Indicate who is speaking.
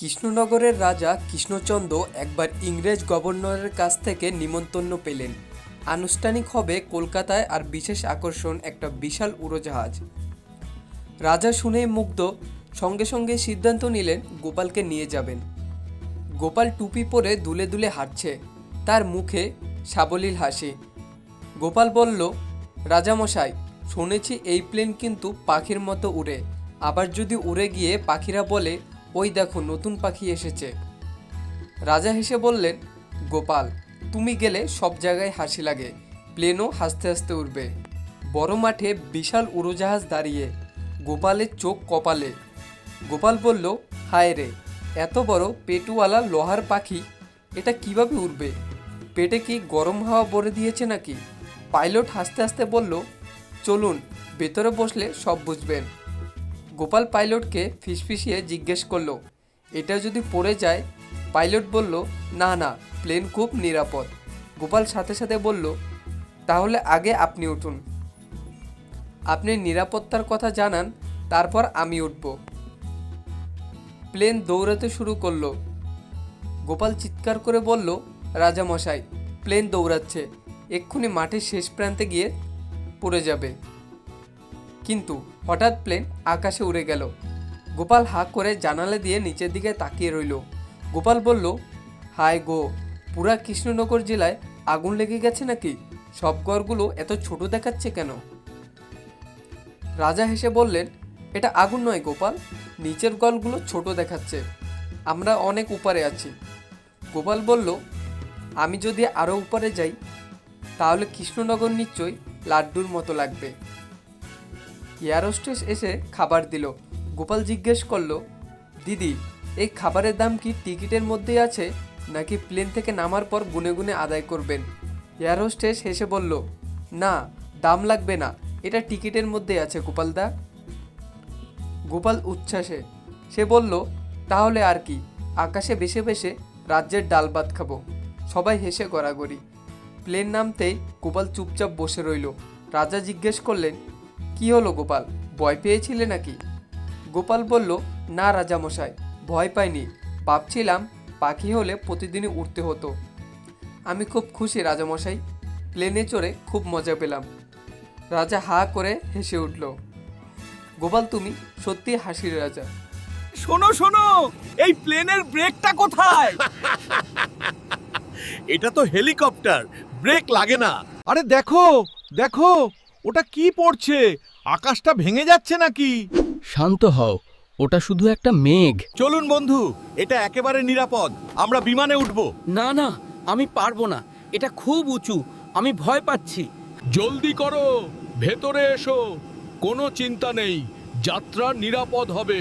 Speaker 1: কৃষ্ণনগরের রাজা কৃষ্ণচন্দ্র একবার ইংরেজ গভর্নরের কাছ থেকে নিমন্ত্রণ পেলেন। আনুষ্ঠানিক হবে কলকাতায় আর বিশেষ আকর্ষণ একটা বিশাল উড়োজাহাজ। রাজা শুনেই মুগ্ধ, সঙ্গে সঙ্গে সিদ্ধান্ত নিলেন গোপালকে নিয়ে যাবেন। গোপাল টুপি পরে দুলে দুলে হাঁটছে, তার মুখে সাবলীল হাসি। গোপাল বলল, রাজামশাই, শুনেছি এই প্লেন কিন্তু পাখির মতো উড়ে। আবার যদি উড়ে গিয়ে পাখিরা বলে ওই দেখো নতুন পাখি এসেছে। রাজা হেসে বললেন, গোপাল, তুমি গেলে সব জায়গায় হাসি লাগে, প্লেনও হাসতে হাসতে উঠবে বড় মাঠে বিশাল উড়োজাহাজ দাঁড়িয়ে, গোপালের চোখ কপালে। গোপাল বলল, হায় রে, এত বড় পেটুওয়ালা লোহার পাখি, এটা কীভাবে উড়বে? পেটে কি গরম হাওয়া ভরে দিয়েছে নাকি? পাইলট হাসতে হাসতে বলল, চলুন, ভেতরে বসলে সব বুঝবেন। গোপাল পাইলটকে ফিসফিসিয়ে জিজ্ঞেস করল, এটা যদি পড়ে যায়? পাইলট বলল, না না, প্লেন খুব নিরাপদ। গোপাল সাথে সাথে বলল, তাহলে আগে আপনি উঠুন। আপনি নিরাপত্তার কথা জানান, তারপর আমি উঠব। প্লেন দৌড়াতে শুরু করল। গোপাল চিৎকার করে বলল, রাজামশাই, প্লেন দৌড়াচ্ছে। এক্ষুনি মাঠের শেষ প্রান্তে গিয়ে পড়ে যাবে। কিন্তু হঠাৎ প্লেন আকাশে উড়ে গেল। গোপাল হাঁ করে জানালা দিয়ে নিচের দিকে তাকিয়ে রইল। গোপাল বলল, হায় গো, পুরা কৃষ্ণনগর জেলায় আগুন লেগে গেছে নাকি? সব ঘরগুলো এত ছোট দেখাচ্ছে কেন? রাজা হেসে বললেন, এটা আগুন নয় গোপাল, নিচের গলগুলো ছোট দেখাচ্ছে। আমরা অনেক উপরে আছি। গোপাল বলল, আমি যদি আরও উপরে যাই, তাহলে কৃষ্ণনগর নিশ্চয়ই লাড্ডুর মতো লাগবে। এয়ারোস্টেস এসে খাবার দিল? গোপাল জিজ্ঞেস করল, দিদি, এই খাবারের দাম কি টিকিটের মধ্যেই আছে, নাকি প্লেন থেকে নামার পর গুনে গুনে আদায় করবেন? এয়ারোস্টেস হেসে বলল, না, দাম লাগবে না, এটা টিকিটের মধ্যে আছে, গোপালদা। গোপাল উচ্ছ্বাসে, সে বলল, তাহলে আর কি, আকাশে বেশে বেশে রাজ্যের ডাল ভাত খাব। সবাই হেসে গড়াগড়ি। প্লেন নামতেই গোপাল চুপচাপ বসে রইল। রাজা জিজ্ঞেস করলেন কি হলো গোপাল? ভয় পেয়েছিলে নাকি? গোপাল বলল না রাজামশাই ভয় পাইনি। ভাবছিলাম পাখি হলে প্রতিদিনই উঠতে হতো। আমি খুব খুশি রাজামশাই। প্লেনে চড়ে খুব মজা পেলাম। রাজা হা করে হেসে উঠল গোপাল তুমি সত্যি হাসির রাজা।
Speaker 2: শোনো শোনো এই প্লেনের ব্রেকটা কোথায়?
Speaker 3: এটা তো হেলিকপ্টার ব্রেক লাগে না।
Speaker 2: আরে দেখো দেখো ওটা কি পড়ছে? আকাশটা ভেঙে যাচ্ছে নাকি?
Speaker 4: শান্ত হও ওটা শুধু একটা মেঘ।
Speaker 3: চলুন বন্ধু এটা একেবারে নিরাপদ। আমরা বিমানে উঠব।
Speaker 4: না না আমি পারব না। এটা খুব উঁচু আমি ভয় পাচ্ছি।
Speaker 5: জলদি করো ভেতরে এসো। কোনো চিন্তা নেই যাত্রা নিরাপদ হবে।